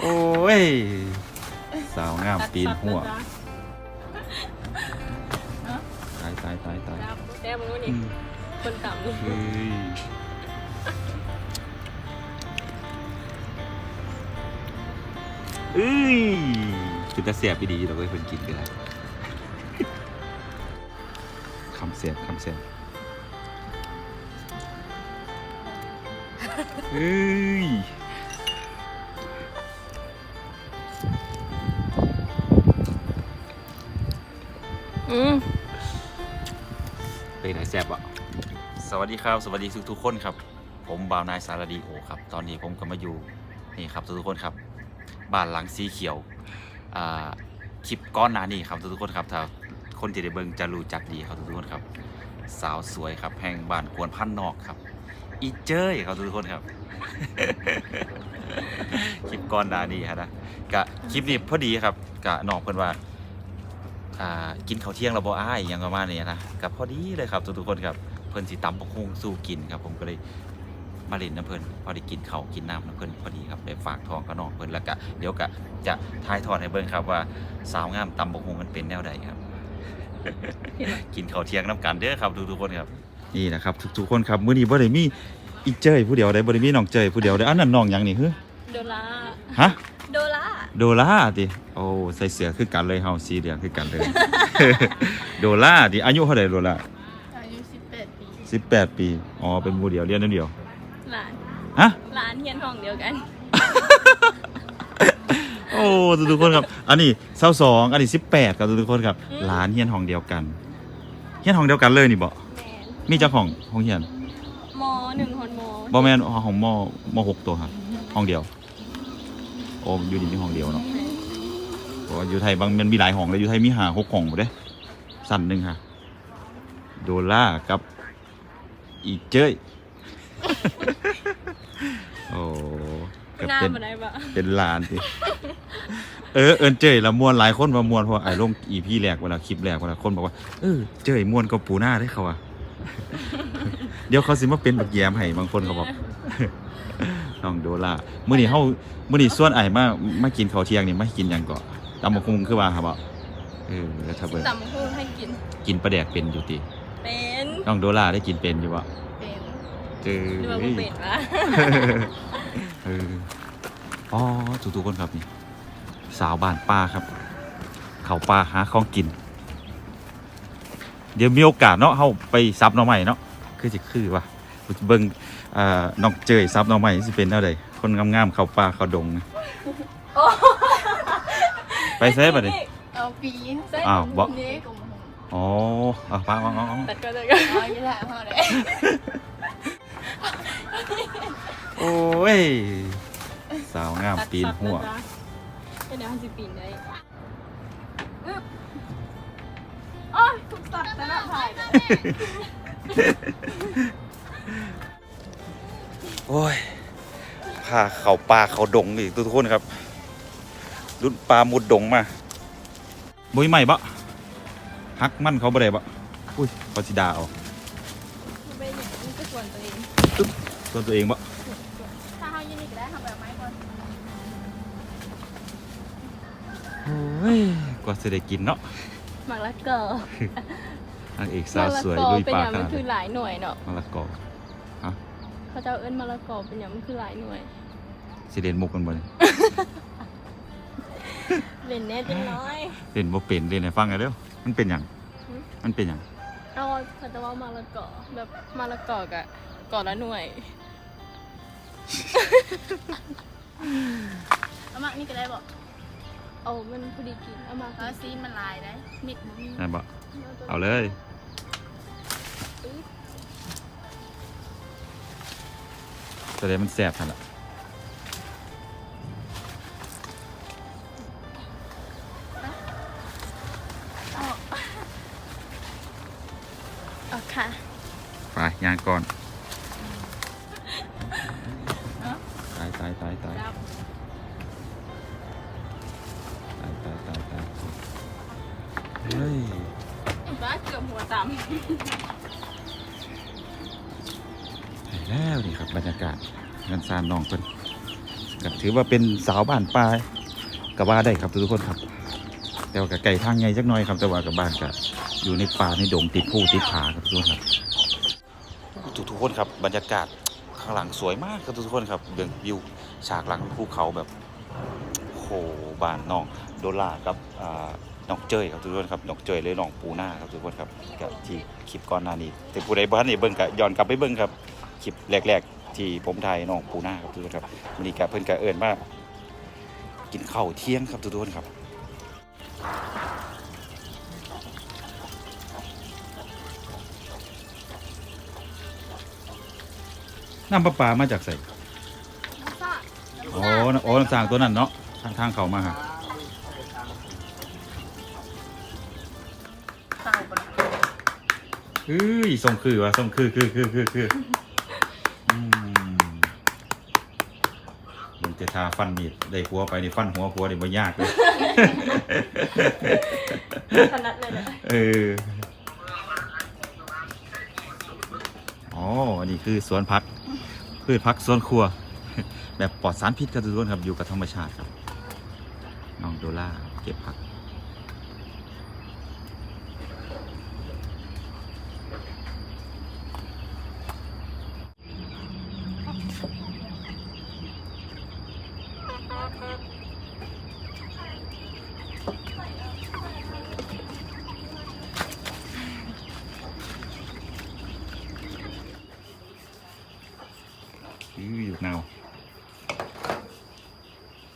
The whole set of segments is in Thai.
โอ้ย สาวงามปีนหัวตายตายตายตายครับแต้มนู้นอืนี่มคนต่ำนี่เฮ้ยเอ้ยคือจะเสียบดีเราก็เพิ่นกินกันแล้วคำเสียบคำเสียบเฮ้ย อืมเป็นไหนแซ่บอะสวัสดีครับ สวัสดีทุกทุกๆคนครับ ผมบ่าวนายสารดีโอครับ ตอนนี้ผมก็มาอยู่นี่ครับทุกๆคนครับ บ้านหลังสีเขียวอ่าคลิปก้อนหนานี่ครับทุกๆคนครับถ้าคนที่ได้เบิ่งจะรู้จักดีครับทุกๆคนครับ สาวสวยครับแห่งบ้านกวนพันนอกครับ อีเจ้ยครับทุกๆคนครับ คลิปก้อนหนานี่ครับนะกะคลิปนี้พอดีครับกะน้องเพิ่นว่า อ่ากินข้าวเที่ยงเราบ่อ้ายอหยังประมาณนี้นะกับพอดีเลยครับทุกๆคนครับเพิ่นสิตำบักฮุงสู้กินครับผมก็เลยมาเล่นน้ำเพิ่นพอได้กินข้าวกินน้ำน้ำเพิ่นพอดีครับได้ฝากท้องกับน้องเพิ่นแล้วก็เดี๋ยวก็จะทายทอดให้เบิ่งครับว่าสาวงามตำบักฮุงมันเป็นแนวใดครับ กินข้าวเที่ยงน้ำกันเด้อครับทุกๆคนครับนี่นะครับทุกๆคนครับมื้อนี้บ่ได้มีอีเจ้ยผู้เดียวได้บ่ได้มีน้องเจ้ยผู้เดียวได้อันนั้นน้องหยังนี่ฮึโดลาฮะ โดลาโดล่าดิโอ้ใส่เสื้อคือกันเลยเฮาสีเหลืองคือกันเลย โดล่าดิอายุเท่าไหร่โดล่าอายุ18 ปีสิบแปดปีอ๋อเป็นหมูเดียวเรียนนั่นเดียวหลานฮะหลานเฮียนห้องเดียวกัน โอ้ทุกๆคนครับ อันนี้เศร้าสองอันนี้สิบแปดครับทุกๆคนครับอืม หลานเฮียนห้องเดียวกันเฮียนห้องเดียวกันเลยนี่บ่แมนมีเจ้าของห้องเฮียนมหนึ่งคนมบ่แม่นห้องมมหกตัวครับห้องเดียว โอ้อยู่ดีมีห้องเดียวเนาะเพราะว่าอยู่ไทยบางมันมีหลายห้องเลยอยู่ไทยมีหาหกห้องหมดเด้สั่นหนึ่งค่ะ โดล่ากับอีเจ้ย โอ้ก็หน้าเป็นมาได้ปะเป็นลานสิเออเอินเจยละมวนหลายคนมามวนเพราะว่าไอ้ลงอีพีแรกเวลาคลิปแรกเวลาคนบอกว่าเออเจยมวนก็ปูหน้าได้เขาอะ เดี๋ยวเขาสิมาเป็นบักแยมให้บางคนเขาบอก น้องโดล่ามื้อนี้เฮามื้อนี้ส่วนไอ้มามากินข้าวเที่ยงนี่มากินหยังก่อตำบักหุ่งคือว่าครับบ่เออแล้วถ้าเบิ่งต่ำคู่ให้กิน กินปลาแดกเป็นอยู่ติเป็นน้องโดล่าได้กินเป็นอยู่บ่เป็นเจอหรือว่าบ่เป็นวะเอออ๋อทุกๆคนครับนี่ สาวบ้านป้าครับ เขาป้าหาของกิน เดี๋ยวมีโอกาสเนาะเฮาไปซับหน้องใหม่เนาะคือสิคือว่าเบิ่งเอ่อ น้องเจยซับหน้องใหม่สิเป็นแนวใดคนงามๆเขาป่าเขาดงนะไปเซฟบัดนี้เอาปีนอ้าวบ่เด็กของผมอ๋ออะป้าเอาเอาเอาตัดก็จะก็เอาอย่างนี้แหละพ่อเลยโอ้ย สาวงามปีนหัวเป็นแนวสิปีนได้โอ้ยถูกตัดแต่ละถ่าย โอ้ยพาเขาป่าเขาดงอีกทุกคนครับรุ่นปลามุดดงมาบุยใหม่บะฮักมันเขาบ่ได้บะอุ้ยเขาสิดาเอาไม่อย่างนี้ก็ส่วนตัวเองตัวตัวเองบะถ้าเขายินดีก็ได้ทำแบบไม้ก่อนโอ้ยกว่าจะได้กินเนาะหมากละกอนางเอกสาวสวยมะละกอลุยเป็นปลาอย่างขมันนาดคือนี้หลายหน่วยเนาะมะละกอ เขาเจ้าเอิ้นมะละกอเป็นอย่างมันคือหลายหน่วย สิเล่นมุกกันบ่เนี่ยเล่นแน่จังน้อย เล่นบ่เป็นเล่นให้ฟังหน่อยเร็วมันเป็นหยังหืมมันเป็นหยังเอาเขาจะว่ามะละกอแบบมะละกอกะก่อนละหน่วย เอามากนี่ก็ได้บอกเอามันพอดีกินเอามาเอาซีนมันลายได้มิดมันมีนั่นบ่เอาเลย แสดงมันแซ่บนั่นล่ะเอาค่ะ ไปย่างก่อน แล้วนี่ครับบรรยากาศงินซานนองเพิ่นก็ถือว่าเป็นสาวบ้านปลากับว่าได้ครับทุกคนครับ แต่ว่ากับไก่ทางไงจักหน่อยครับแต่ว่ากับบ้านก็อยู่ในป่าในดงติดผู้ติดผาครับทุกคนครับทุกๆคนครับบรรยากาศข้างหลังสวยมากครับทุกคนครับเบื้องวิวฉากหลังภูเขาแบบโอ้โหบ้านน้องโดล่ากับน้องเจยครับทุกคนครับน้องเจยเลยน้องปูหน้าครับทุกคนครับกับที่คลิปก่อนหน้านี้แต่ผู้ใดบ้านนี่เบิ่งก็ย้อนกลับไปเบิ่งครับ คลิปแรก ๆ ที่ผมถ่ายน้องปูหน้าครับทุกคนครับวันนี้ก็เพิ่นก็เอิ้นว่ากินข้าวเที่ยงครับทุกคนครับน้ำประปามาจากใส่โอ้น้ำโอ้น้ำสร้างตัวนั้นเนาะทางทางเขามาฮะเศร้าปะเฮ้ยทรงคือวะทรงคือคือคือคือคืออืมมันจะ ทาฟันมีดได้หัวไปนี่ฟันหัวหัวนี่บ่ยากเลยถนัดเลยแหละเอออ๋ออันนี้คือสวนพักพืชพักสวนครัว แบบปลอดสารพิษครับทุกคนครับอยู่กับธรรมชาติครับน้องโดล่าเก็บผัก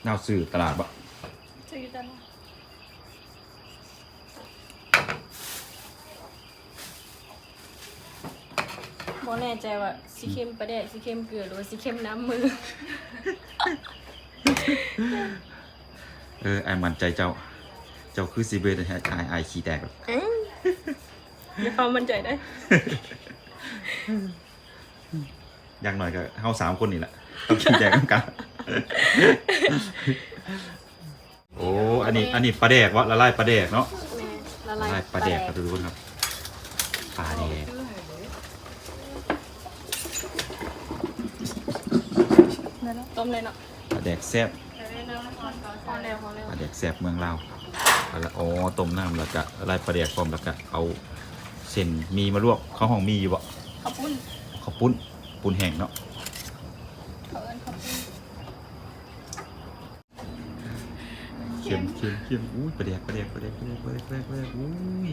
นาวสื่อตลาดบะชื่อจันบ่แน่ใจว่าสีเข้มประเดะสีเข้มเกลือหรือว่าสีเข้มน้ำมือ เออไอ้มันใจเจ้า เจ้าคือซีเบอร์แต่ไอ้ไอ้ขี้แตกแบบมีความมั่นใจได้ อย่างหน่อยก็เฮาสามคนนี่แหละต้องขี้แตกกัน โอ้อันนี้อันนี้ปลาแดกวะละลายปลาแดกเนาะละละลายลายปลาแดกครับทุกคนครับปลาแดกต้มเลยเนาะปลาแดกแซ่บพอแล้วพอแล้วปลาแดกแซ่บเมืองลาวแล้วอ๋อต้มน้ำแล้วก็ละลายปลาแดกพร้อมแล้วก็เอาเส้นมีมาลวกข้าวห้องมีอยู่บ่ข้าวปุ้นข้าวปุ้นปุ้นแห้งเนาะ เขาเอิ้นข้าวปุ้น เค็มเค็มเค็มอุ้ยปลาแดกปลาแดกปลาแดกปลาแดกปลาแดกปลาแดกปลาแดกอุ้ย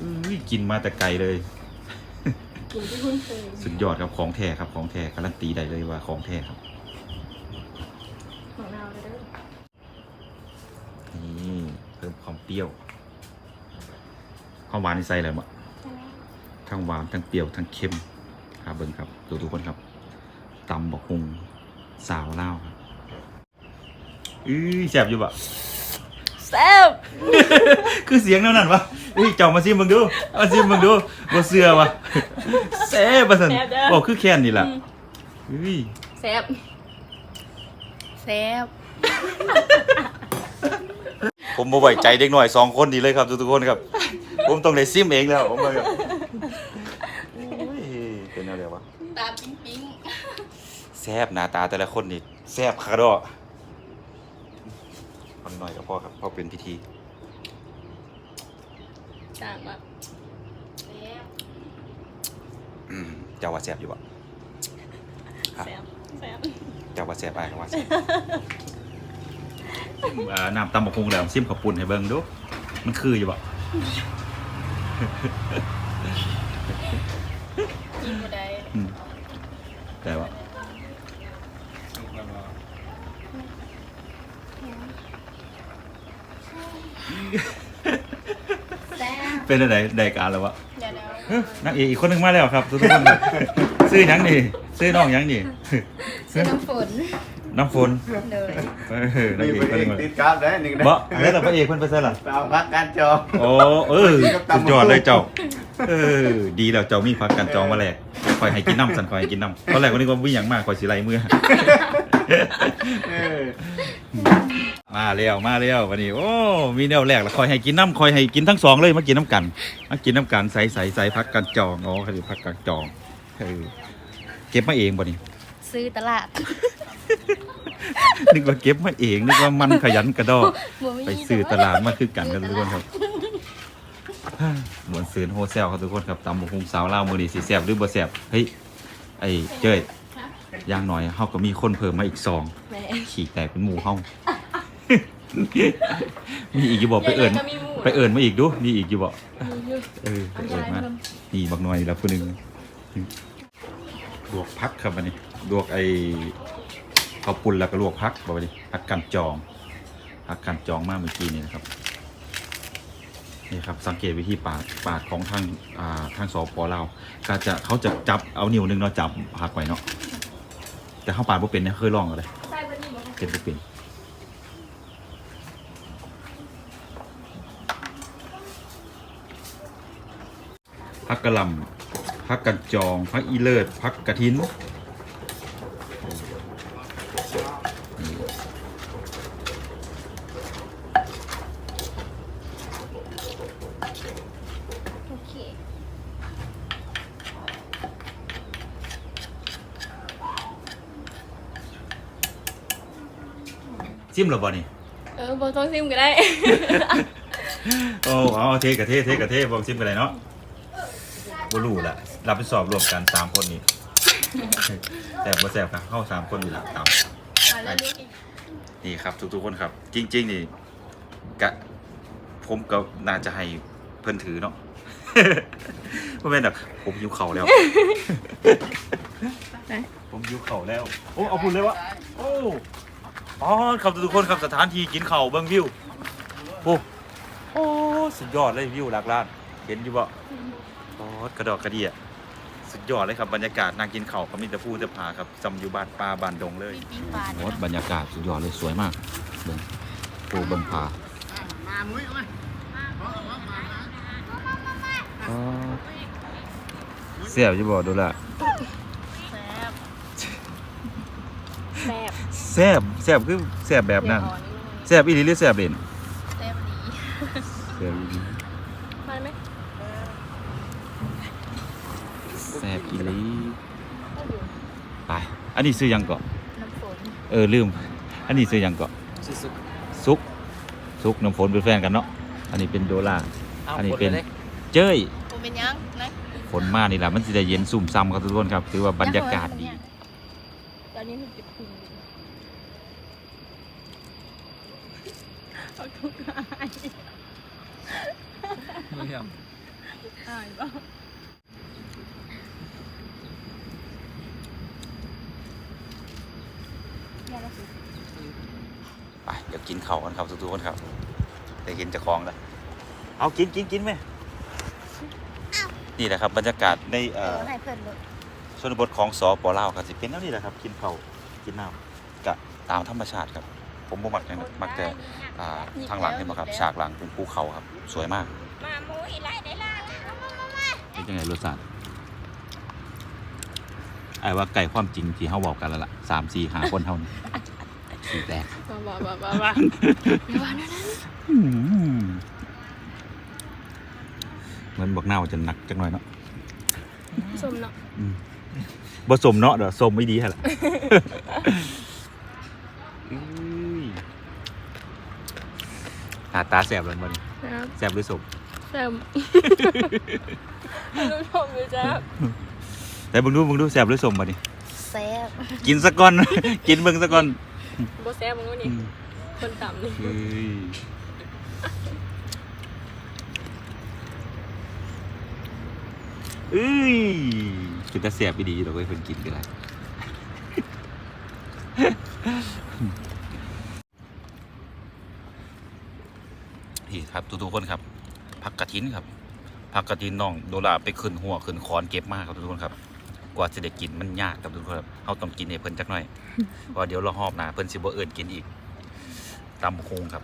อุ้ยกินมาแต่ไกลเลย กินที่คุ้นเคยสุดยอดครับของแท้ครับของแท้การันตีได้เลยว่าของแท้ครับหมักนาวเลยเด้อนี่เพิ่มความเปรี้ยวความหวานในใส่อะไรบ้างทั้งหวานทั้งเปรี้ยวทั้งเค็มครับเบิ้งครับดูทุกคนครับตำบอกฮุงสาวเล่าวครับ อื้อแซ่บอยู่ปะแซ่บคือเสียงนั่นนั่นวะเฮ้ยเจ้ามาซิมมึงดูมาซิมมึงดูบ่เสือวะแซ่บมาสันบอกคือแค่นนี่แหละเฮ้ยแซ่บแซ่บผมบ่ไว้ใจเด็กหน่อยสองคนนี้เลยครับทุกๆคนครับ ผมต้องได้ซิมเองแล้วผมเลยโอ้ยเป็นอะไรวะตาปิ๊งปิ๊งแซ่บหน้าตาแต่ละคนนี่แซ่บคาร์ดอคน หน่อยก็พอครับพอเป็นพิธีต่างมากแล้วอืมเจ้าว่าแซ่บอยู่ปะแซ่บแซ่บเจ้าว่าแซ่บไปครับว่าแซ่บอ่าน้ำตำบักฮุงแล้วซิมข้าวปุ้นให้เบิ่งดู มันคืออยู่ปะกินบ่ได้อืมแต่ว่า แซ่บเป็นอะไรได้การแล้ววะเดี๋ยวเดี๋ยวเฮ้ยนางเอกอีกคนหนึงมาแล้วครับทุกๆคนครับซื้อหยังนี่ซื้อน้องหยังนี่ซื้อน้ำฝนน้ำฝนเลยเออนางนี่เอกไปคนหนึงมาติดกราฟได้นี่ก็ได้บ่แล้วแต่พระเอกเพิ่นไปซะล่ะตามพักการจองโอ้เออสุดยอดเลยเจ้าเออดีแล้วเจ้ามีพักกันจองมาแลกคอยให้กินน้ำสันคอยให้กินน้ำตอนแรกวันนี้ก็วิ่งอย่างมากคอยสิไล่มือเออ มาแล้วมาแล้ววันนี้ โอ้มีแนวแรกแล้วคอยให้กินน้ำคอยให้กินทั้งสองเลยมากินน้ำกันมากินน้ำกันใส่ใส่ใส่พักกันจองอ๋อคือพักกันจองเออเก็บมาเองบ่นี่ซื้อตลาด นึกว่าเก็บมาเองนึกว่ามันขยันกระดอกบ่มีไปซื้อตลาดมาคือกันครับทุกคนครับเหมือนซื้อโฮเซลครับทุกคนครับตำบุกฮุงสาวลาวมือดีสีแสบหรือบ่แสบเฮ้ยไอ้เจ้ยอย่างหน่อยเฮาก็มีคนเพิ่มมาอีกสองแม่ขี่แตกเป็นหมูเฮา มีอีกอยู่บ่ไปเอิญยังไงก็มีหมู่ไปเอิญมาอีกดูมีอีกอยู่บ่มีอยู่เออไปเอิญมานี่บักหน่อยแล้วผู้หนึงลวกพักครับอันนี้ลวกไอ้ข้าวปุ้นแล้วก็ลวกพักบ่บัดนี้พักกันจองพักกันจองมาเมื่อกี้นี่นะครับนี่ครับสังเกตวิธีปาดปาดของทางอ่าทางสปลาวก็จะเขาจะจับเอานิ้วหนึงเนาะจับหักไว้เนาะแต่เขาปาดบ่เป็นเนี่ยเคยลองกันเลยใส่บ่นี่บ่เป็นบ่เป็น พักกะหล่ำพักกันจอง พักอีเลิศพักกระทินโอเคซิมหรอบ่นี่เออบ่ต้องซิมก็ได้ โอ้เอาเทกะเทเทกะเทบอกซิมกันเลยเนาะ บ่รู้ละรับผิดชอบรวมกันสามคนนี้ แต่บ่แซ่บครับเข้าสามคนอยู่ละตามมาแล้วนี่นี่ครับ ทุกๆคนครับ จริง ๆ นี่กะผมก็น่าจะให้เพิ่นถือเนาะบ่แม่นดอกผมหิวเข่าวแล้ว ผมหิวเข่าวแล้ว โอ้เอาพุ่นเลยวะโอ้อ๋อครับทุกๆคนครับสถานที่กินข้าวเบิ่งวิวโอ้โอ้สุดยอดเลยวิวหลักล้าน เห็นอยู่บ่ อ๋อกระดอกกระเดียสุดยอดเลยครับบรรยากาศนั่งกินข้าวก็มีแต่ผู้แต่พาครับจำอยู่บ้านป่าบ้านดงเลย ปิ้งปลาโอ้บรรยากาศสุดยอดเลยสวยมากเบิ่งปูเบิ่งผาอ๋อเสียบอยู่บ่ดูละแซ่บแซ่บแซ่บคือแซ่บแบบนั้นแซ่บอีหลีหรือแซ่บเด่นแซ่บดี แซ่บอีหลี มาไหม แซ่บอีหลีไปอันนี้ซื้อหยังเกาะน้ำฝนเออลืม อันนี้ซื้อหยังเกาะซุกซุกน้ำฝนเป็นแฟนกันเนาะอันนี้เป็นโดล่าอันนี้เป็นเจ้ยกูเป็นยังนะฝนมานี่แหละมันจะได้เย็นซุ่มซ้ำครับทุกคนครับถือว่าบรรยากาศดีตอนนี้คือเก็บพุงเอาทุกอายอายบ่ไปเดี๋ยว กินข้าวกันครับทุกๆคนครับได้เห็นเจะคลองแล้วเอากินกินกินไหมนี่แหละครับบรรยากาศในเอ่อให้เพื่อนเลยชนบทของสปลาวครับสิเป็นแนวนี้แหละครับ กินข้าวกินน้ำกะตามธรรมชาติครับ ผมบ่มักอย่างนั้นมักแต่อ่าทางหลังเห็นไหมครับฉากหลังเป็นภูเขาครับ สวยมากมาหมูอีไรได้ล่ะเป็นยังไงรสชาติไอ้ว่าไก่ความจริงที่เขาบอกกันแล้วล่ะสามสี่หาคนเท่านี้ สีแตกบ้าบ้าบ้าบ้าอืมเหมือนบอกเน่าจะหนักจังหน่อยเนาะสมเนาะอืมผสมเนาะเดี๋ยวสมไม่ดีฮะล่ะอุ้ยหน้าตาแสบเลยมันนะครับแสบหรือสมแซ่บรู้ชมเลยจ้าแต่บึงดูบึงดูแสบหรือสมมาดิแซ่บกินสักก้อน กินเบึงสักก้อน บ่แซ่บมึงวะนี่อืมคนต่ำนี่เฮ้ยเอ้ยกินแต่แสบไปดีเราก็เพิ่นกินกันได้นี่ครับทุกๆคนครับผักกระถินครับผักกระถินน้องโดราไปขึ้นหัวขึ้นคอนเก็บมากครับทุกคนครับ กว่าจะได้กินมันยากครับทุกคนครับเราต้องกินให้เพิ่นจักหน่อยเพราะเดี๋ยวเราหอบหนาเพิ่นสิบ่เอิ้นกินอีกตำบักคงครับ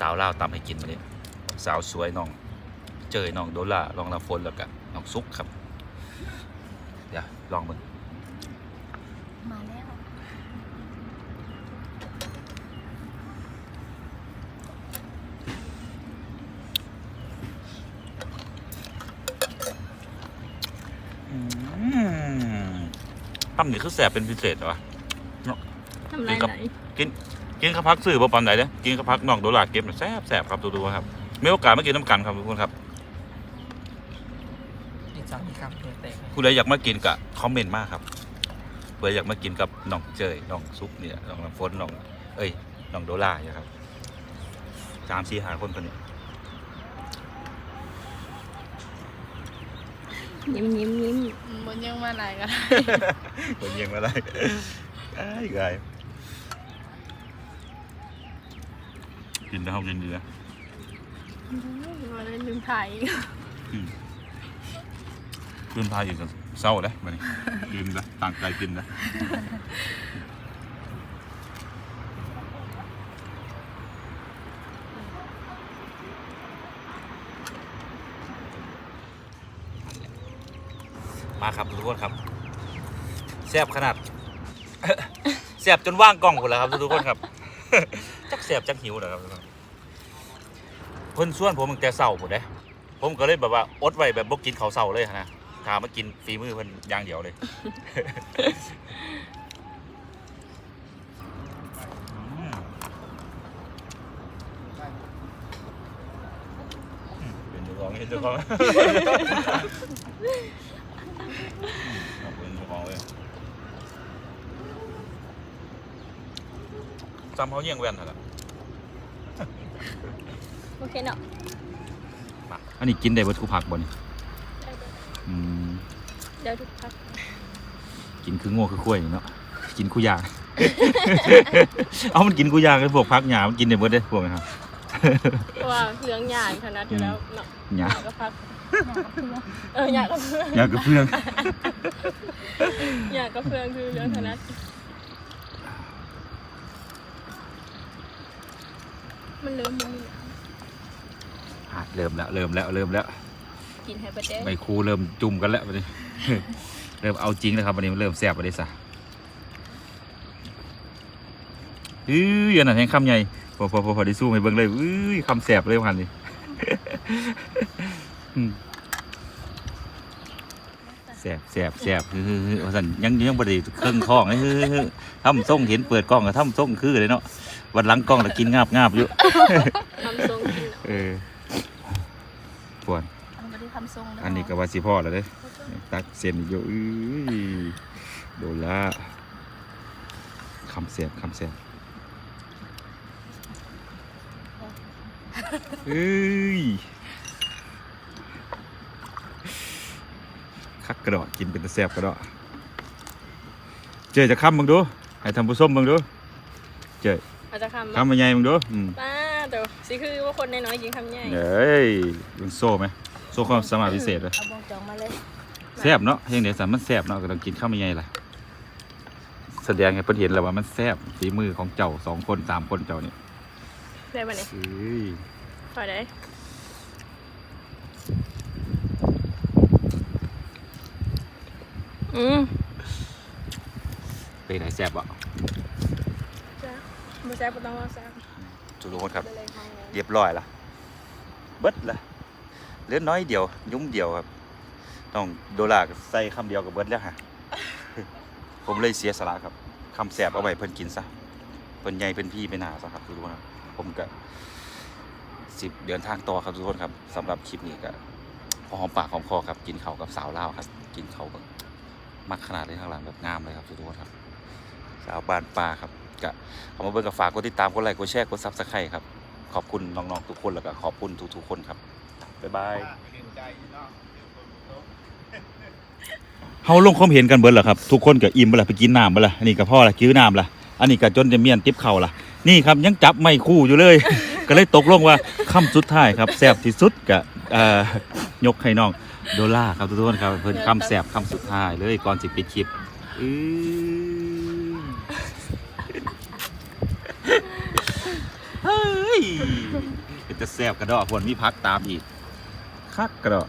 สาวลาวตำให้กินมาเนี่ยสาวสวยน้อง เจยน้องโดราลองน้ำฝนแล้วก็น้องซุกครับ เดี๋ยวลองมึง มาแล้ว ตำนี่คือแสบเป็นพิเศษเหรอวะเนาะทำไรไหนกินกินข้าวพักซื้อบ่ปานใดเด้อกินข้าวพักน้องโดลาร์เก็บน่ะแซ่บแซ่บครับดูๆครับมีโอกาสมากินน้ำกันครับทุกคนครับดีจังมีครับเพื่อแตกผู้ใดอยากมากินก็คอมเมนต์มาครับเผื่ออยากมากินกับน้องเจยน้องซุปเนี่ยน้องน้ำฝนน้อง เอ้ยน้องโดลาร์เนี่ยครับสามสี่หาคนคนนี้ยิ้มยิ้มยิ้ม บนยังมาไหนกันคนเยี่ยงมาได้ไอ้ไก่กินแล้วกินดีนะมาเล่นลืมถ่ายลืมพาอยู่กับเศร้าเลยมันลืมนะต่างใจกินนะมาครับทุ กคนครับแซ่บขนาดแซ่บจนว่างกล้องหมดแล้วครับทุกคนครับ จักแซ่บจักหิวนะครับทุกคนเพิ่นส่วนผมตั้งแต่เศร้าหมดเลยผมก็เลยแบบว่าอดไว้แบบบ่กินเขาเศร้าเลยนะถามมากินฝีมือเพิ่นอย่างเดียวเลยเป็นเจ้าของเห็นเจ้าของ ขอบคุณเจ้าของเลยจำเขาเยี่ยงแว่นเหรอโอเคเนาะมาอันนี้กินได้เบิดคูผักบ่นี่อืมเดี๋ยวทุกพักกินคือโง่คือข้วยเนาะกินคู่ยาง เอามันกินคู่ยางกับพวกพักหยามันกินได้เบิดได้พวกไหมครับเพราะว่าเรื่องใหญ่ขนาดอยู่แล้วเนาะหยาก็พัก เอออยากกับเพื่อนหยากับเพื่อนอยากกับเพื่อนคือเรื่องขนาดมันเริ่มมึนอะเริ่มแล้วเริ่มแล้วเริ่มแล้วกินให้ประเดี๋ยวไม่ครูเริ่มจุ่มกันแล้ววันนี้ เริ่มเอาจริงแล้วครับวันนี้มันเริ่มแซ่บวันนี้ซะอื้ออันนั้นแห่งคำใหญ่พอพอพอพอได้สู้ไม่เบิ่งเลยอื้อคำแซ่บเลยพันนี่อืม แซ่บแซ่บแซ่บคือว่าสันยังยังบ่ได้เครื่องท้องเลยคือทำส่งเห็นเปิดกล้องก็ทำส่งคือเลยเนาะวันหลังกล้องแล้วกินงาบงาบอยู่ทำทรงกินเนาะเออปวดมันไม่ได้ทำทรงะอันนี้ก็ว่าสิพ่อแล้วเด้ตักเส้นอีกอยู่อื้อโดนละคำเสียบคำเสียบเอ้ย กกระดอกินเป็นตะแซ่บกระดอเจอจะคำมึงดูให้ทำผู้ส้มมึงดูเจออาจจะคำคำมาใหญ่มึงดูอืมป้าแต่สิคือว่าคนน้อยๆกินคำใหญ่เอ้ยมันโซ่ไหมโซ่ความสามารถพิเศษเลยเอาบองจองมาเลยแซ่บเนาะเฮงเดี๋ยวสามมันแซ่บเนาะก็ต้องกินข้าวมันใหญ่ล่ะแสดงให้เพิ่นเห็นแล้วว่ามันแซ่บฝีมือของเจ้าสองคนสามคนเจ้านี่ได้ปะเนี่ยเอ้ยพอได้ อืมเป็นไงแซ่บบ่จ้าไม่แซ่บก็ต้องว่าแซ่บทุกคนครับไปเลยค่ะเรียบร้อยละเบิดละเหลือน้อยเดียว ยุ่มเดียวครับ ต้องโดลาร์ใส่คำเดียวกับเบิดแล้วฮะ ผมเลยเสียสละครับคำแซ่บเอาไว้เพิ่นกินซะเพิ่นใหญ่เป็นพี่เป็นหนาซะครับทุกคนครับผมก็สิบเดินทางต่อครับทุกคนครับสำหรับคลิปนี้ก็พอหอมปากหอมคอครับ กินเขาวกับสาวลาวครับ กินเขาวแบ มักขนาดเลยข้างหลังแบบงามเลยครับทุกคนครับสาวบ้านป่าครับก็เอามาเบิ่งกับฝากกดติดตามกดไลค์กดแชร์กดซับสไครต์ครับ ขอบคุณน้องๆทุกคนแล้วก็ขอบคุณทุกๆคนครับบ๊ายบายเฮาลงความเห็นกันเบิดแล้วครับทุกคนก็อิ่มบ่ล่ะไปกินน้ำบ่ล่ะอันนี้ก็พ่อละกินน้ำล่ะอันนี้ก็จนจะเมียนติบเข่าล่ะนี่ครับยังจับไม่คู่อยู่เลย ก็เลยตกลงว่าคำสุดท้ายครับแซ่บที่สุดก็เอ่อยกให้น้อง โดล่าครับทุกคนครับเพิ่นคำแสบคำสุดท้ายเลยก่อนสิปิดคลิปอือเฮ้ยจะแสบกระดอกพวนมีพักตามอีกคักกระดอก